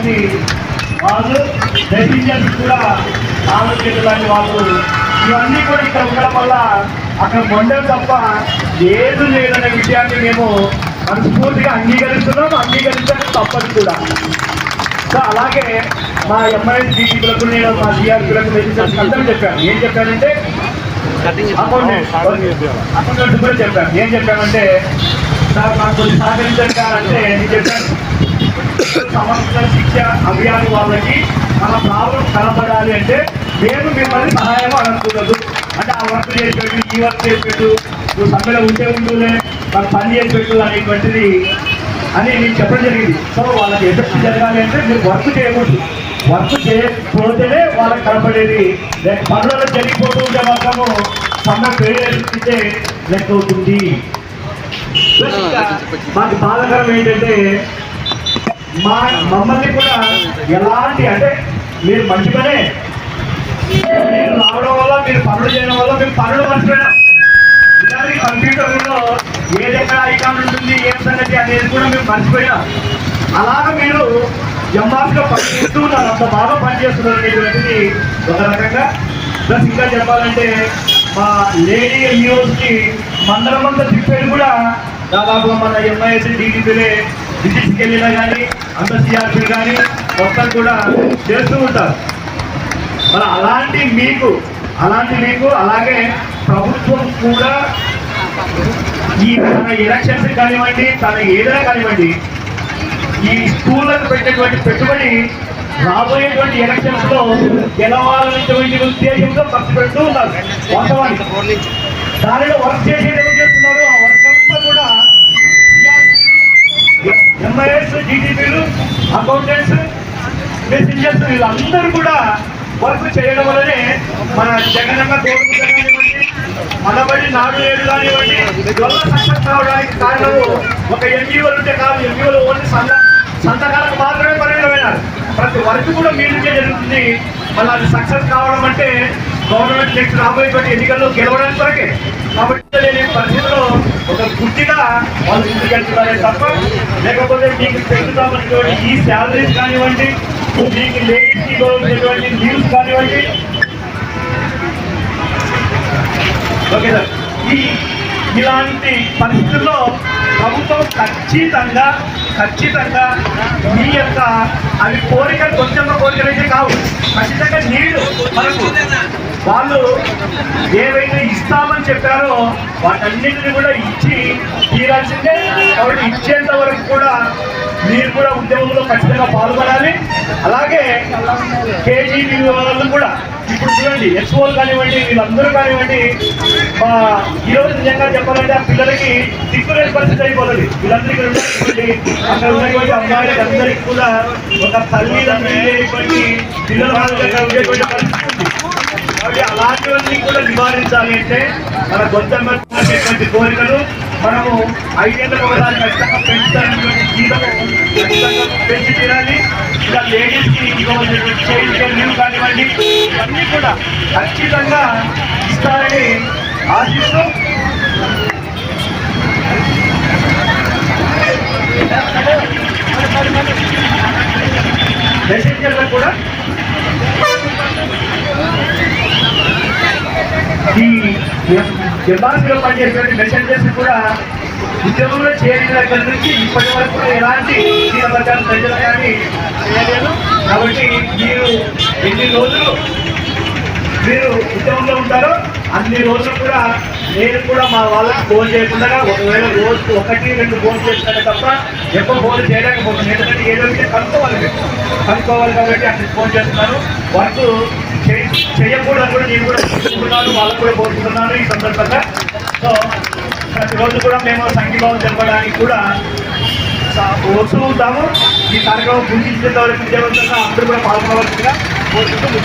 లాంటి వాళ్ళు మెసెంజర్స్ కూడా చేతులు లాంటి వాళ్ళు. ఇవన్నీ కూడా ఇక్కడ ఉండడం వల్ల అక్కడ మొండం తప్ప ఏది లేదనే విషయాన్ని మేము మనస్ఫూర్తిగా అంగీకరిస్తున్నాం అంగీకరించడం తప్పదు కూడా. సో అలాగే మా ఎంఐఎస్ డీసీలకు నేను మా సిఆర్పీలకు అందరూ చెప్పాను ఏం చెప్పానంటే అకౌంటెంట్ కూడా చెప్పాను. ఏం చెప్పానంటే సార్ నాకు సహకరించండి సార్ అంటే నేను చెప్పాను. సంవత్సరాల శిక్ష అభియాన్ వాళ్ళకి మన ప్రాబ్లం కనపడాలి అంటే మేము మిమ్మల్ని సహాయం అనుకోలేదు అంటే ఆ వర్క్ చేసి పెట్టు ఈ వర్క్ చేసి పెట్టు నువ్వు సమ్మెలో ఉంటే ఉండులే మాకు పని చేసి పెట్టు అనేటువంటిది అని నేను చెప్పడం జరిగింది. సో వాళ్ళకి ఎఫెక్ట్ జరగాలి అంటే మీరు వర్క్ చేయకూడదు. వర్క్ చేయకపోతేనే వాళ్ళకి కనపడేది. లేక పనులలో జరిగిపోతూ ఉంటే మాత్రము సమ్మె పేరు లెక్క అవుతుంది మాకు బాధాకరం ఏంటంటే మా మమ్మల్ని కూడా ఎలాంటి అంటే మీరు మంచి పనే మీరు రావడం వల్ల మీరు పనులు చేయడం వల్ల మేము పనులు మర్చిపోయినాం నిజానికి కంప్యూటర్లో ఏది ఎక్కడ ఐకాన్ ఉంటుంది ఏం సంగతి అనేది కూడా మేము మర్చిపోయినాం అలాగా మీరు ఎంఆర్గా పనిచేస్తూ ఉన్నారు. అంత బాగా పనిచేస్తున్నారు అనేటువంటిది ఒక రకంగా. ప్లస్ ఇంకా చెప్పాలంటే మా లేడీ న్యూస్కి మండలం అంతా తిప్పేది కూడా దాదాపు మన ఎంఐఎస్ డీడీపీలే విజిట్స్కి కానీ అంత సిఆర్పీ కానీ మొత్తం కూడా చేస్తూ ఉంటారు. మరి అలాంటి మీకు అలాంటి మీకు అలాగే ప్రభుత్వం కూడా ఈ తన ఎలక్షన్స్ కానివ్వండి తన ఏదైనా కానివ్వండి ఈ స్కూళ్ళకు పెట్టేటువంటి పెట్టుబడి రాబోయేటువంటి ఎలక్షన్స్లో గెలవాలనేటువంటి ఉద్దేశంతో ఖర్చు పెడుతూ ఉన్నారు. వాస్తవానికి. దానిలో వర్క్ చేసేటువంటి ఎంఐఎస్ జీడీపీలు అకౌంటెంట్స్ మెసెంజర్స్ వీళ్ళందరూ కూడా వర్క్ చేయడం వల్లనే మన జగనన్న కోరుకు కానివ్వండి మనబడి నాడు ఏడు కానివ్వండి వల్ల సక్సెస్ కావడానికి కారణం ఒక ఎన్జిఓలు ఉంటే కాదు ఎన్జిఓలు ఓన్లీ సంత సంతకాలకు మాత్రమే పరిమితమైనారు ప్రతి వర్క్ కూడా మీ నుంచే జరుగుతుంది. మళ్ళీ అది సక్సెస్ కావడం అంటే గవర్నమెంట్ నెక్స్ట్ రాబోయేటువంటి ఎన్నికల్లో గెలవడానికి కొరకే కాబట్టి లేని పరిస్థితిలో ఒక గుర్తిగా వాళ్ళు ముందుకెళ్తున్నారే తప్ప లేకపోతే మీకు పెంచుతామనేటువంటి ఈ శాలరీస్ కానివ్వండి మీకు లేడీస్కి ఇవ్వాల్సినటువంటి లీవ్స్ కానివ్వండి. Okay sir. ఈ ఇలాంటి పరిస్థితుల్లో ప్రభుత్వం ఖచ్చితంగా ఖచ్చితంగా మీ యొక్క అవి కోరికలు కొంచెం కోరికలైతే కావు. ఖచ్చితంగా నీళ్ళు మనకు వాళ్ళు ఏవైతే ఇస్తామని చెప్పారో వాటన్నిటిని కూడా ఇచ్చి తీరాల్సిందే. కాబట్టి ఇచ్చేంత వరకు కూడా మీరు కూడా ఉద్యమంలో ఖచ్చితంగా పాల్గొనాలి. అలాగే కేజీబీ వాళ్ళు కూడా. ఇప్పుడు చూడండి ఎక్స్పోల్ కానివ్వండి వీళ్ళందరూ కానివ్వండి మా ఈరోజు నిజంగా చెప్పాలంటే ఆ పిల్లలకి దిక్కులేని పరిస్థితి అయిపోతుంది. వీళ్ళందరికీ ఉన్నటువంటి అక్కడ ఉన్నటువంటి అమ్మాయిలకి అందరికీ కూడా ఒక తల్లిదండ్రులు పిల్లల ఉండేటువంటి పరిస్థితి ఉంది. కాబట్టి అలాంటివన్నీ కూడా నివారించాలి అంటే మన గొంతటువంటి కోరికలు మనము ఐదేళ్ళకు ఒకసారి ఖచ్చితంగా పెంచుతానటువంటి జీతం ఖచ్చితంగా పెంచి తీరాలి. ఇలా లేడీస్కి ఇవ్వవలసినటువంటి చైల్డ్ కేర్ లీవ్ కానివ్వండి ఇవన్నీ కూడా ఖచ్చితంగా ఇస్తారని ఆశిస్తూ మెసెంజర్లకు కూడా ఈ ఎంబాసీలో పనిచేసినటువంటి మెసెంజర్స్ కూడా ఉద్యోగంలో చేరిన దగ్గర నుంచి ఇప్పటి వరకు ఎలాంటి వర్గాలు ప్రజలు కానీ చేయలేదు. కాబట్టి మీరు ఎన్ని రోజులు మీరు ఉద్యోగంలో ఉంటారో అన్ని రోజులు కూడా నేను కూడా మా వాళ్ళకి ఫోన్ చేయకుండా ఒకవేళ రోజు ఒకటి రెండు ఫోన్ చేస్తాను తప్ప ఎక్కువ ఫోన్ చేయలేకపోతున్నాను. ఎందుకంటే ఏదో కనుక్కోవాలి. కనుక్కోవాలి కాబట్టి అక్కడ ఫోన్ చేస్తున్నాను వరకు చేయకూడదు కూడా నేను కూడా కోరుకుంటున్నాను వాళ్ళకు కూడా కోరుకుంటున్నాను ఈ సందర్భంగా. సో ప్రతిరోజు కూడా మేము సంఘీభావం తెలపడానికి కూడా వస్తూ ఉంటాము. ఈ కార్యక్రమం గుర్తించేంత వరకు విజయవంతంగా అందరూ కూడా పాల్గొనవలసిందిగా కోరుకుంటూ